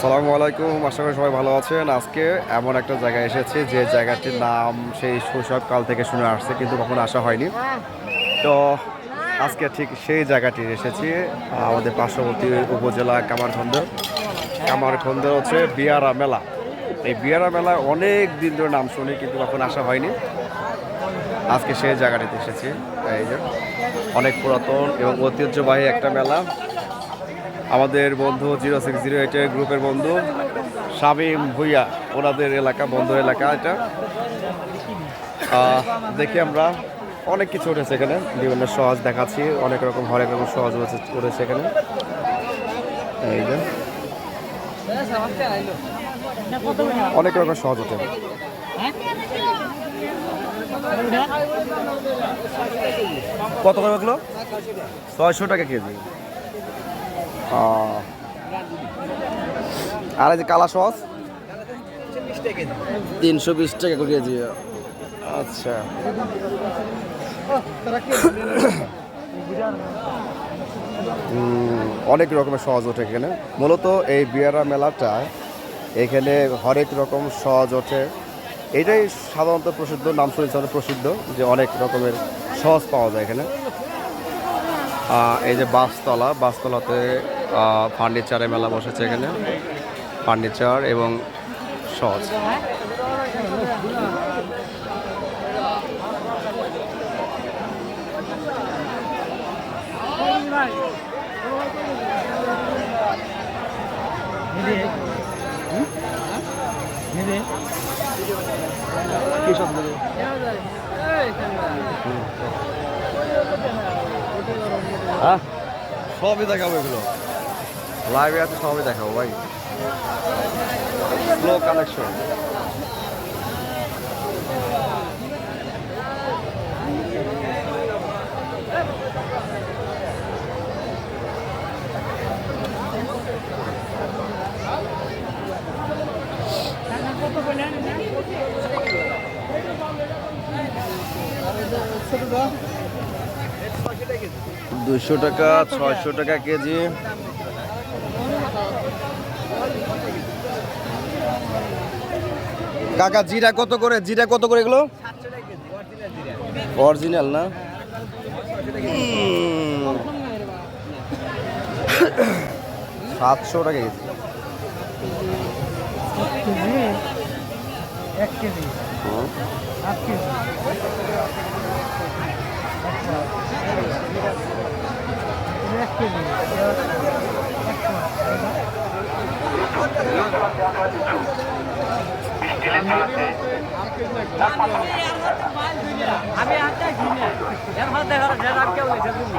সালামু আলাইকুম, আশা করি সবাই ভালো আছেন। আজকে এমন একটা জায়গায় এসেছি যে জায়গাটির নাম সেই শৈশবকাল থেকে শুনে আসছে, কিন্তু কখনো আসা হয়নি। তো আজকে ঠিক সেই জায়গাটি এসেছি, আমাদের পার্শ্ববর্তী উপজেলা কামারখন্দ। কামারখন্দ হচ্ছে বিয়ারা মেলা। এই বিয়ারা মেলা অনেক দিন ধরে নাম শুনি, কিন্তু কখনো আসা হয়নি। আজকে সেই জায়গাটিতে এসেছি। এই যে, অনেক পুরাতন এবং ঐতিহ্যবাহী একটা মেলা। আমাদের বন্ধু জিরো সিক্স জিরো এইটের গ্রুপের বন্ধু শামীম ভুইয়া, ওনাদের এলাকা বন্ধু এলাকা এটা। দেখি আমরা অনেক কিছু উঠেছে এখানে, বিভিন্ন সহজ দেখাচ্ছি, অনেক রকম হরেক রকম সহজ উঠেছে- এখানে। এই যে। অনেক রকম সহজ উঠে কত করে এগুলো ছয়শো টাকা কেজি। আর এই যে কালা সস? তিনশো বিশ টাকা কেজি। আচ্ছা। অনেক রকমের সহজ ওঠে এখানে। মূলত এই বিয়ারা মেলাটা এখানে হরেক রকম সহজ ওঠে। এটাই সাধারণত প্রসিদ্ধ, নাম শুনেছি প্রসিদ্ধ, যে অনেক রকমের সহজ পাওয়া যায় এখানে। এই যে বাসতলা, বাসতলাতে ফার্নিচারের মেলা বসেছে এখানে। ফার্নিচার এবং সব হ্যাঁ সবই দেখাবো এগুলো। লাইভে আছে সবই দেখাবো ভাই। স্লো কালেকশন দুশো টাকা ছয়শো টাকা কেজি। কাকা জিরা কত করে? জিরা কত করে এগুলো? অরিজিনাল না। সাতশো টাকা কেজি। এক কেজি হুম। হাফ কেজি এক কেজি আমি হাতে কিনে এর হাতে ঘর যে রাখ কেউ লেছে তুমি